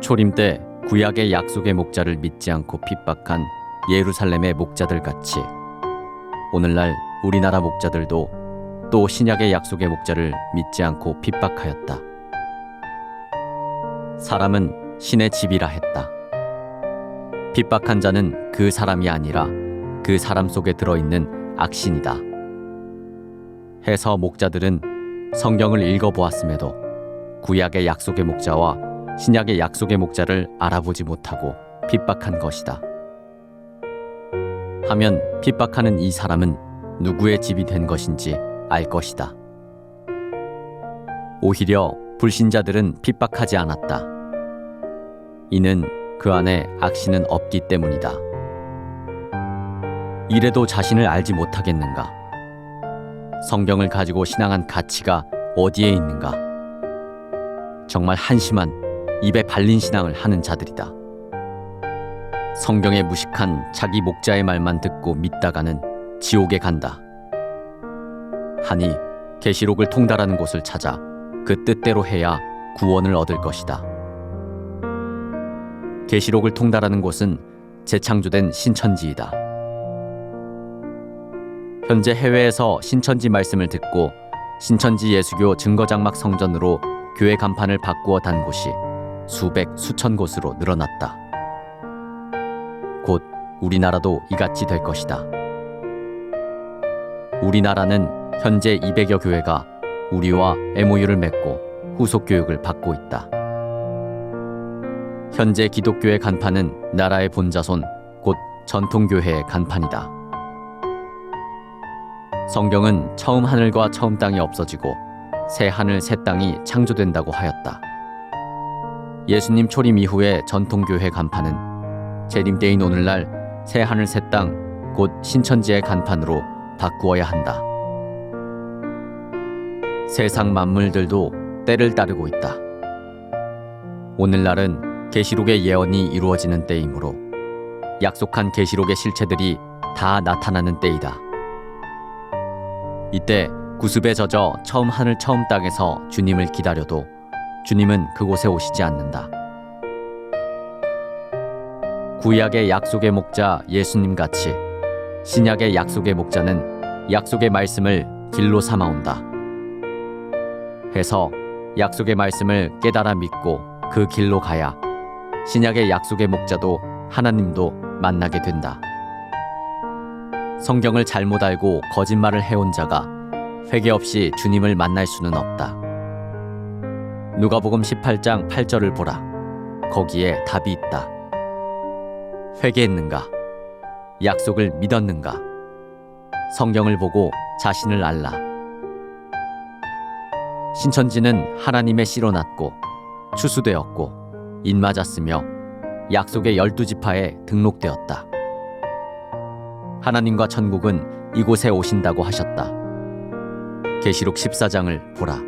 초림 때 구약의 약속의 목자를 믿지 않고 핍박한 예루살렘의 목자들 같이 오늘날 우리나라 목자들도 또 신약의 약속의 목자를 믿지 않고 핍박하였다. 사람은 신의 집이라 했다. 핍박한 자는 그 사람이 아니라 그 사람 속에 들어있는 악신이다. 해서 목자들은 성경을 읽어보았음에도 구약의 약속의 목자와 신약의 약속의 목자를 알아보지 못하고 핍박한 것이다. 하면 핍박하는 이 사람은 누구의 집이 된 것인지 알 것이다. 오히려 불신자들은 핍박하지 않았다. 이는 그 안에 악신은 없기 때문이다. 이래도 자신을 알지 못하겠는가? 성경을 가지고 신앙한 가치가 어디에 있는가? 정말 한심한 입에 발린 신앙을 하는 자들이다. 성경에 무식한 자기 목자의 말만 듣고 믿다가는 지옥에 간다. 하니 계시록을 통달하는 곳을 찾아 그 뜻대로 해야 구원을 얻을 것이다. 계시록을 통달하는 곳은 재창조된 신천지이다. 현재 해외에서 신천지 말씀을 듣고 신천지 예수교 증거장막 성전으로 교회 간판을 바꾸어 단 곳이 수백 수천 곳으로 늘어났다. 곧 우리나라도 이같이 될 것이다. 우리나라는 현재 200여 교회가 우리와 MOU를 맺고 후속 교육을 받고 있다. 현재 기독교의 간판은 나라의 본자손 곧 전통교회의 간판이다. 성경은 처음 하늘과 처음 땅이 없어지고 새 하늘 새 땅이 창조된다고 하였다. 예수님 초림 이후의 전통교회 간판은 재림 때인 오늘날 새 하늘 새 땅 곧 신천지의 간판으로 바꾸어야 한다. 세상 만물들도 때를 따르고 있다. 오늘날은 계시록의 예언이 이루어지는 때이므로 약속한 계시록의 실체들이 다 나타나는 때이다. 이때 구습에 젖어 처음 하늘 처음 땅에서 주님을 기다려도 주님은 그곳에 오시지 않는다. 구약의 약속의 목자 예수님 같이 신약의 약속의 목자는 약속의 말씀을 길로 삼아온다. 해서 약속의 말씀을 깨달아 믿고 그 길로 가야 신약의 약속의 목자도 하나님도 만나게 된다. 성경을 잘못 알고 거짓말을 해온 자가 회개 없이 주님을 만날 수는 없다. 누가복음 18장 8절을 보라. 거기에 답이 있다. 회개했는가? 약속을 믿었는가? 성경을 보고 자신을 알라. 신천지는 하나님의 씨로 났고 추수되었고 인맞았으며 약속의 열두 지파에 등록되었다. 하나님과 천국은 이곳에 오신다고 하셨다. 계시록 14장을 보라.